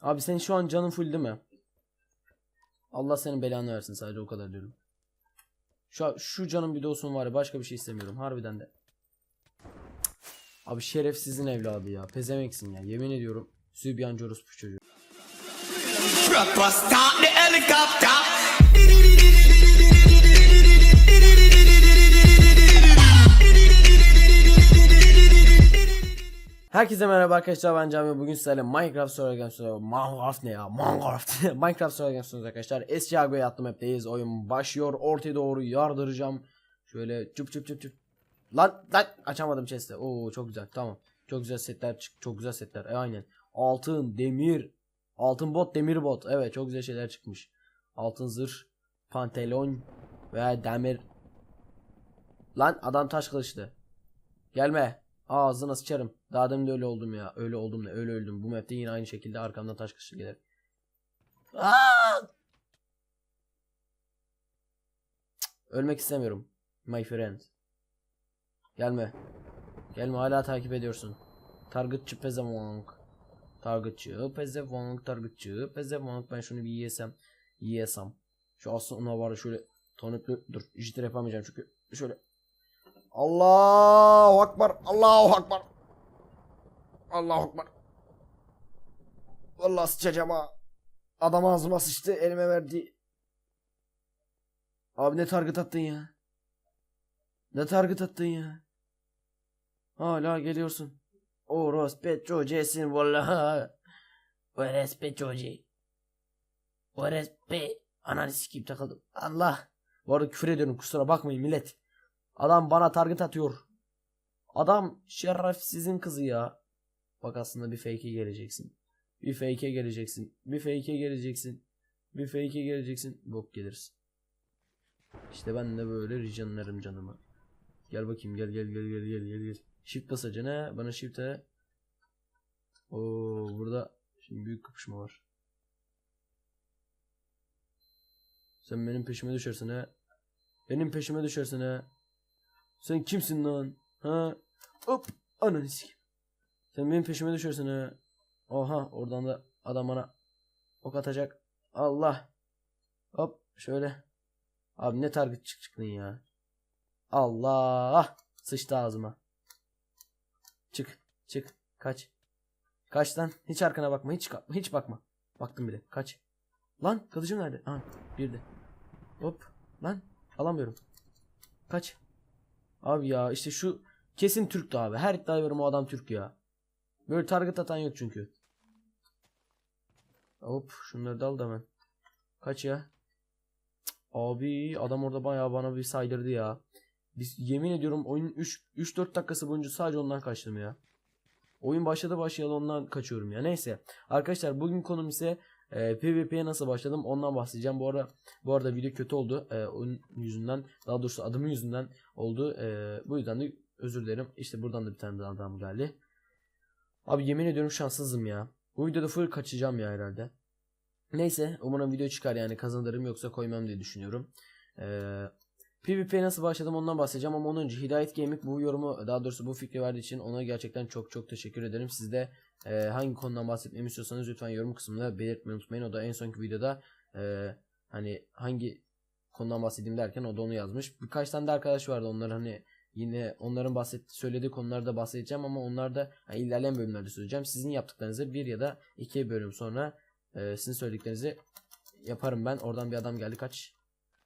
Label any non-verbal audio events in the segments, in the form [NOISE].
Abi senin şu an canın full değil mi? Allah senin belanı versin sadece o kadar diyorum. Şu, şu canın bir de olsun var ya başka bir şey istemiyorum harbiden de. Abi şerefsizin evladı ya. Pezemeksin ya. Yemin ediyorum. Sübyancı orospu çocuğu. Herkese merhaba arkadaşlar ben Cami. Bugün sizlerle Minecraft Survival Games. Minecraft ne ya? Minecraft. [LAUGHS] Minecraft Survival Games arkadaşlar. Escago'ya attım hepteyiz oyun başlıyor. Ortaya doğru yardıracağım. Şöyle çup çup çup çup. Lan lan! Açamadım chest'i. Oo çok güzel. Tamam. Çok güzel setler çık çok güzel setler. E, aynen. Altın demir. Altın bot demir bot. Evet çok güzel şeyler çıkmış. Altın zırh Pantolon Veya demir. Lan adam taş kılıçlı. Gelme. Ağzına sıçarım. Daha demin de öyle oldum ya. Öyle oldum ne? Öyle öldüm. Bu map'te yine aynı şekilde arkamdan taş kışı gelir. Aa! Ölmek istemiyorum. My friend. Gelme. Gelme hala takip ediyorsun. Targetçı pezevenk. Targetçı pezevenk. Targetçı pezevenk. Ben şunu bir yiyesem. Yiyesem. Şu aslında var ya şöyle tanıp dur. Jitter yapamayacağım çünkü. Şöyle Allahu Akbar. Allahu Akbar. Allahu Akbar. Vallahi sıçacağım ha. Adam ağzıma sıçtı elime verdi. Abi ne target attın ya? Ne target attın ya? Hala geliyorsun. Oros Petrocesin vallahi. Oros Petroce. Oros Pe... Ananı sikeyim takıldım. Allah. Bu arada küfür ediyorum kusura bakmayın millet. Adam bana target atıyor. Adam şerefsizin kızı ya. Bak aslında bir fake'e geleceksin. Bir fake'e geleceksin. Bir fake'e geleceksin. Bir fake'e geleceksin. Bok gelirsin. İşte ben de böyle ricanlarım canıma. Gel bakayım gel gel gel gel gel gel gel. Shift basacaksın he. Bana shift'e. Oo burada şimdi büyük kapışma var. Sen benim peşime düşersin he. Benim peşime düşersin he. Sen kimsin lan? Ha? Hop. Ananı sikeyim. Sen benim peşime düşersin ha. Oha oradan da adam bana ok atacak. Allah. Hop şöyle. Abi ne target çık çıktın ya. Allah. Sıçtı ağzıma. Çık. Çık. Kaç. Kaç lan. Hiç arkana bakma. Hiç hiç bakma. Baktım bile. Kaç. Lan kılıcım nerede? Ha, bir de. Hop. Lan alamıyorum. Kaç. Abi ya işte şu kesin Türk'tü abi. Her iddia veriyorum o adam Türk ya. Böyle target atan yok çünkü. Hop şunları da al da hemen. Kaç ya? Abi adam orada bayağı bana bir saydırdı ya. Biz yemin ediyorum oyun 3 3 4 dakikası boyunca sadece ondan kaçtım ya. Oyun başladı başlayalı ondan kaçıyorum ya. Neyse. Arkadaşlar bugün konum ise e, PvP'ye nasıl başladım ondan bahsedeceğim. Bu arada bu arada video kötü oldu. E, onun yüzünden daha doğrusu adımın yüzünden oldu. E, bu yüzden de özür dilerim. İşte buradan da bir tane daha adam geldi. Abi yemin ediyorum şanssızım ya. Bu videoda full kaçacağım ya herhalde. Neyse umarım video çıkar yani kazanırım yoksa koymam diye düşünüyorum. Ee, PvP'ye nasıl başladım ondan bahsedeceğim ama ondan önce Hidayet Gaming bu yorumu daha doğrusu bu fikri verdiği için ona gerçekten çok çok teşekkür ederim. Siz de e, hangi konudan bahsetmemi istiyorsanız lütfen yorum kısmında belirtmeyi unutmayın. O da en sonki videoda e, hani hangi konudan bahsedeyim derken o da onu yazmış. Birkaç tane de arkadaş vardı onlar hani yine onların bahsettiği söylediği konularda bahsedeceğim ama onlar da yani ilerleyen bölümlerde söyleyeceğim. Sizin yaptıklarınızı bir ya da iki bölüm sonra e, sizin söylediklerinizi yaparım ben. Oradan bir adam geldi kaç.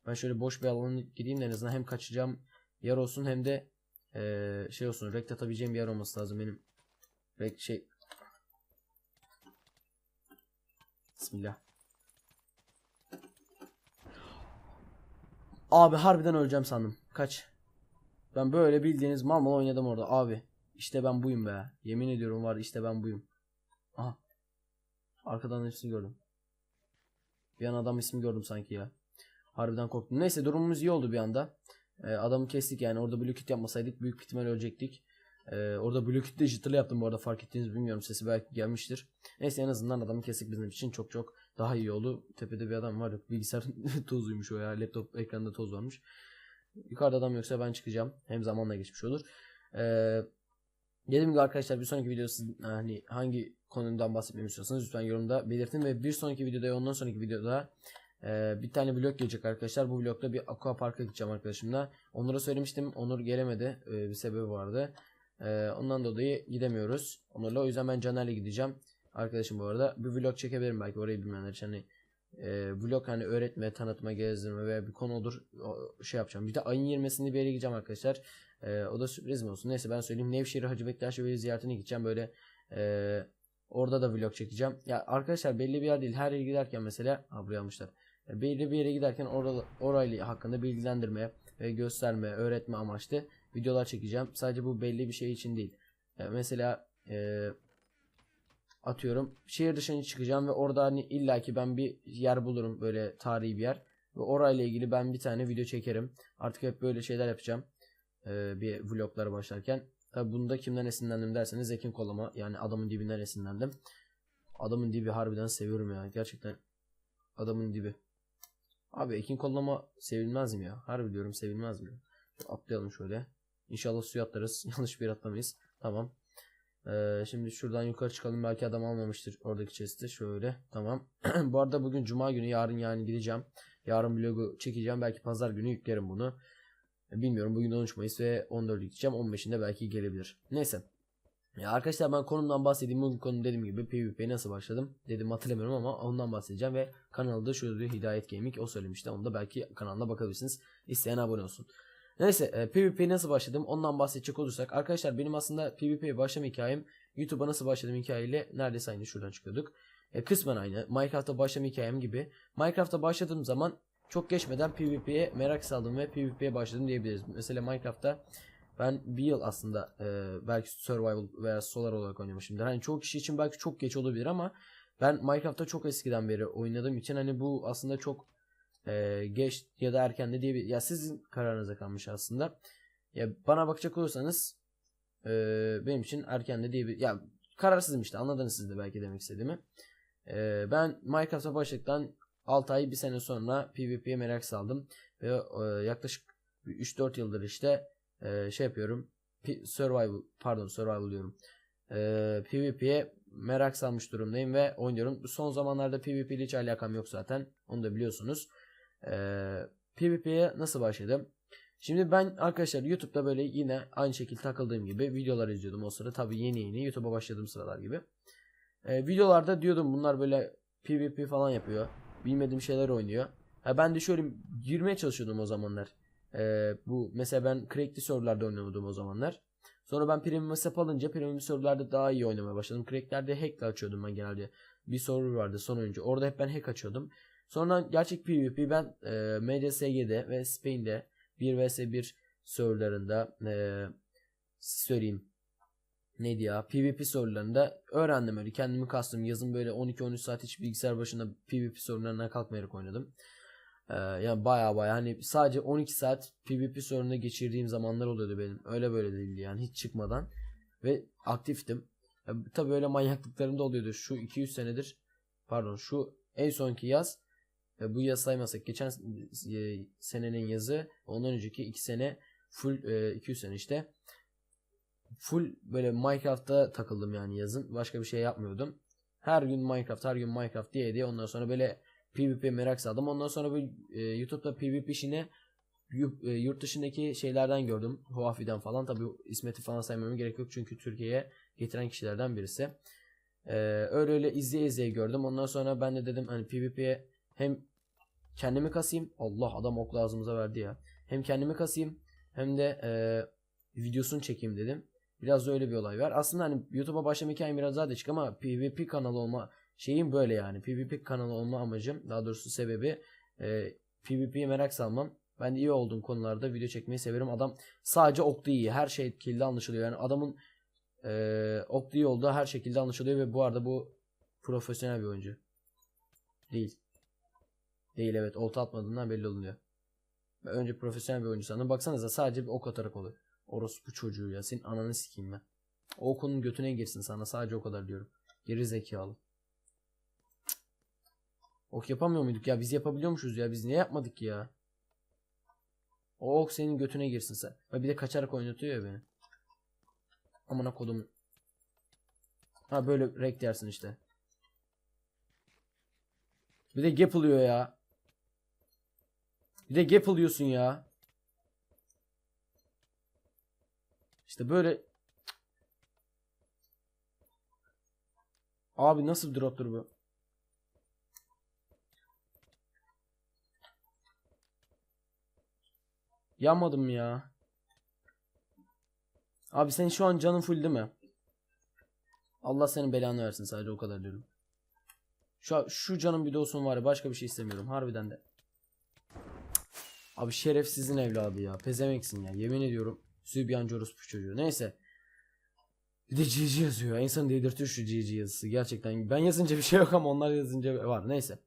Ben şöyle boş bir alana gideyim de en azından hem kaçacağım yer olsun hem de e, şey olsun rekt atabileceğim bir yer olması lazım benim. Rekt şey Bismillah. Abi harbiden öleceğim sandım. Kaç. Ben böyle bildiğiniz mal mal oynadım orada abi. İşte ben buyum be. Yemin ediyorum var işte ben buyum. Aha. Arkadan ismi gördüm. Bir an adam ismi gördüm sanki ya. Harbiden korktum. Neyse durumumuz iyi oldu bir anda. Ee, adamı kestik yani orada blue kit yapmasaydık büyük ihtimal ölecektik. Ee, orada blue kit de jitter'lı yaptım bu arada fark ettiğiniz bilmiyorum sesi belki gelmiştir. Neyse en azından adamı kestik bizim için çok çok daha iyi oldu. Tepede bir adam var yok bilgisayar [LAUGHS] tozuymuş o ya laptop ekranda toz varmış. Yukarıda adam yoksa ben çıkacağım. Hem zamanla geçmiş olur. Ee, dediğim gibi arkadaşlar bir sonraki videoda siz hani hangi konudan bahsetmemi istiyorsanız lütfen yorumda belirtin ve bir sonraki videoda ondan sonraki videoda e, bir tane vlog gelecek arkadaşlar. Bu vlogda bir aqua parka gideceğim arkadaşımla. Onur'a söylemiştim. Onur gelemedi. E, bir sebebi vardı. E, ondan dolayı gidemiyoruz. Onur'la o yüzden ben Caner'le gideceğim. Arkadaşım bu arada. Bir vlog çekebilirim belki orayı bilmeyenler için. Hani e, vlog hani öğretme, tanıtma, gezdirme veya bir konu olur o, şey yapacağım. Bir de ayın 20'sinde bir yere gideceğim arkadaşlar. E, o da sürpriz mi olsun? Neyse ben söyleyeyim. Nevşehir Hacı Bektaş Veli ziyaretine gideceğim. Böyle e, orada da vlog çekeceğim. Ya arkadaşlar belli bir yer değil. Her yere giderken mesela ha buraya almışlar. E, belli bir yere giderken orada orayla hakkında bilgilendirme ve gösterme, öğretme amaçlı videolar çekeceğim. Sadece bu belli bir şey için değil. E, mesela e, atıyorum şehir dışına çıkacağım ve orada hani illaki ben bir yer bulurum böyle tarihi bir yer ve orayla ilgili ben bir tane video çekerim. Artık hep böyle şeyler yapacağım. Ee, bir vloglara başlarken. Tabi bunda kimden esinlendim derseniz Ekin Kolama yani adamın dibinden esinlendim. Adamın dibi harbiden seviyorum ya. Gerçekten adamın dibi. Abi Ekin Kolama sevilmez mi ya? Harbi diyorum sevilmez mi? Atlayalım şöyle. İnşallah suya atlarız. [LAUGHS] Yanlış bir atlamayız. Tamam. Ee, şimdi şuradan yukarı çıkalım. Belki adam almamıştır oradaki chest'i. Şöyle. Tamam. [CLEARS THROAT] Bu arada bugün cuma günü. Yarın yani gideceğim. Yarın vlogu çekeceğim. Belki pazar günü yüklerim bunu. Bilmiyorum. Bugün 13 Mayıs ve 14 gideceğim. 15'inde belki gelebilir. Neyse. Ya arkadaşlar ben konumdan bahsedeyim. Bugün konum dediğim gibi PvP'ye nasıl başladım dedim hatırlamıyorum ama ondan bahsedeceğim ve kanalda şurada diyor Hidayet Gaming o söylemişti. Onu da belki kanalına bakabilirsiniz. İsteyen abone olsun. Neyse e, PvP'ye nasıl başladım ondan bahsedecek olursak arkadaşlar benim aslında PvP'ye başlama hikayem YouTube'a nasıl başladım hikayeyle neredeyse aynı şuradan çıkıyorduk. E, kısmen aynı. Minecraft'a başlama hikayem gibi. Minecraft'a başladığım zaman çok geçmeden PvP'ye merak saldım ve PvP'ye başladım diyebiliriz. Mesela Minecraft'ta ben bir yıl aslında e, belki survival veya solar olarak oynamışımdır. Hani çoğu kişi için belki çok geç olabilir ama ben Minecraft'ta çok eskiden beri oynadığım için hani bu aslında çok e, geç ya da erken de diyebilir. Ya sizin kararınıza kalmış aslında. Ya bana bakacak olursanız e, benim için erken de diyebilir. Ya kararsızım işte anladınız siz de belki demek istediğimi. E, ben Minecraft'a başladıktan 6 ay bir sene sonra PvP'ye merak saldım ve e, yaklaşık 3-4 yıldır işte e, şey yapıyorum. P- survival pardon survival diyorum. E, PvP'ye merak salmış durumdayım ve oynuyorum. Son zamanlarda PvP ile hiç alakam yok zaten. Onu da biliyorsunuz. Ee, PvP'ye nasıl başladım? Şimdi ben arkadaşlar YouTube'da böyle yine aynı şekilde takıldığım gibi videolar izliyordum o sırada. Tabii yeni yeni YouTube'a başladığım sıralar gibi. Ee, videolarda diyordum bunlar böyle PvP falan yapıyor. Bilmediğim şeyler oynuyor. Ha, ben de şöyle girmeye çalışıyordum o zamanlar. Ee, bu mesela ben crackli serverlarda oynuyordum o zamanlar. Sonra ben premium hesap alınca premium serverlarda daha iyi oynamaya başladım. Cracklerde hack açıyordum ben genelde. Bir server vardı son önce. Orada hep ben hack açıyordum. Sonra gerçek PvP ben e, MCSG'de ve Spain'de 1 vs 1 serverlarında e, söyleyeyim neydi ya PvP serverlarında öğrendim öyle kendimi kastım yazın böyle 12-13 saat hiç bilgisayar başında PvP serverlarına kalkmayarak oynadım. Ee, yani baya baya hani sadece 12 saat PvP serverında geçirdiğim zamanlar oluyordu benim. Öyle böyle değildi yani hiç çıkmadan ve aktiftim. E, tabii öyle manyaklıklarım da oluyordu. Şu 200 senedir pardon şu en sonki yaz e, bu yaz saymasak geçen e, senenin yazı ondan önceki 2 sene full e, 200 sene işte full böyle Minecraft'ta takıldım yani yazın. Başka bir şey yapmıyordum. Her gün Minecraft, her gün Minecraft diye diye ondan sonra böyle PvP merak saldım. Ondan sonra böyle e, YouTube'da PvP işini e, yurt dışındaki şeylerden gördüm. Huawei'den falan. Tabi İsmet'i falan saymama gerek yok çünkü Türkiye'ye getiren kişilerden birisi. E, öyle öyle izleye izleye gördüm. Ondan sonra ben de dedim hani PvP'ye hem kendimi kasayım. Allah adam ok ağzımıza verdi ya. Hem kendimi kasayım hem de e, videosunu çekeyim dedim. Biraz da öyle bir olay var. Aslında hani YouTube'a başlama hikayem biraz daha değişik ama PvP kanalı olma şeyim böyle yani. PvP kanalı olma amacım daha doğrusu sebebi e, PvP'ye merak salmam. Ben de iyi olduğum konularda video çekmeyi severim. Adam sadece oklu iyi. Her şekilde anlaşılıyor. Yani adamın e, oklu iyi olduğu her şekilde anlaşılıyor ve bu arada bu profesyonel bir oyuncu. Değil. Değil evet. Olta atmadığından belli oluyor. Ben önce profesyonel bir oyuncu sandım. Baksanıza sadece bir ok atarak oluyor. Orospu çocuğu ya. Senin ananı sikeyim ben. O okunun götüne girsin sana. Sadece o kadar diyorum. Geri zekalı. Ok yapamıyor muyduk ya? Biz yapabiliyormuşuz ya. Biz niye yapmadık ya? O ok senin götüne girsin sen. Ve bir de kaçarak oynatıyor ya beni. Amına kodum. Ha böyle rekt yersin işte. Bir de gap oluyor ya. Bir de gap oluyorsun ya. İşte böyle Abi nasıl bir droptur bu? Yanmadım ya? Abi senin şu an canın full değil mi? Allah senin belanı versin sadece o kadar diyorum. Şu, şu canın bir de var ya başka bir şey istemiyorum harbiden de. Abi şerefsizin evladı ya. Pezemeksin ya. Yemin ediyorum. Sübyancı orospu çocuğu. Neyse. Bir de GG yazıyor. İnsan delirtiyor şu GG yazısı. Gerçekten. Ben yazınca bir şey yok ama onlar yazınca var. Neyse.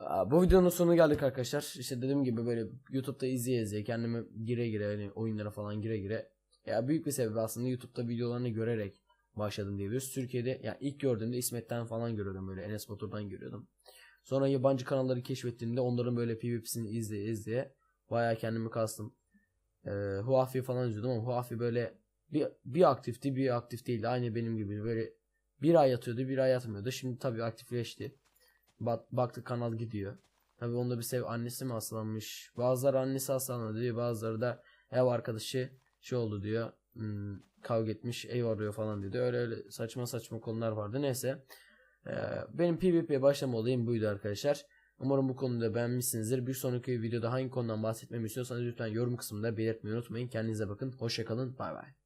Bu videonun sonuna geldik arkadaşlar. İşte dediğim gibi böyle YouTube'da izleye izleye kendime gire gire hani oyunlara falan gire gire. Ya büyük bir sebebi aslında YouTube'da videolarını görerek başladım diyebiliriz. Türkiye'de ya ilk gördüğümde İsmet'ten falan görüyordum böyle Enes Batur'dan görüyordum. Sonra yabancı kanalları keşfettiğimde onların böyle PvP'sini izleye izleye bayağı kendimi kastım. Ee, Huafi falan izliyordum ama Huafi böyle bir, bir aktifti bir aktif değildi. Aynı benim gibi böyle bir ay yatıyordu bir ay yatmıyordu. Şimdi tabii aktifleşti. Bak, baktı kanal gidiyor. Tabii onda bir sev annesi mi hastalanmış. Bazıları annesi hastalandı diyor. Bazıları da ev arkadaşı şey oldu diyor. Hmm, kavga etmiş ev arıyor falan dedi. Öyle öyle saçma saçma konular vardı. Neyse. Ee, benim PvP'ye başlama olayım buydu arkadaşlar. Umarım bu konuda beğenmişsinizdir. Bir sonraki videoda hangi konudan bahsetmemi istiyorsanız lütfen yorum kısmında belirtmeyi unutmayın. Kendinize bakın. Hoşçakalın. Bay bay.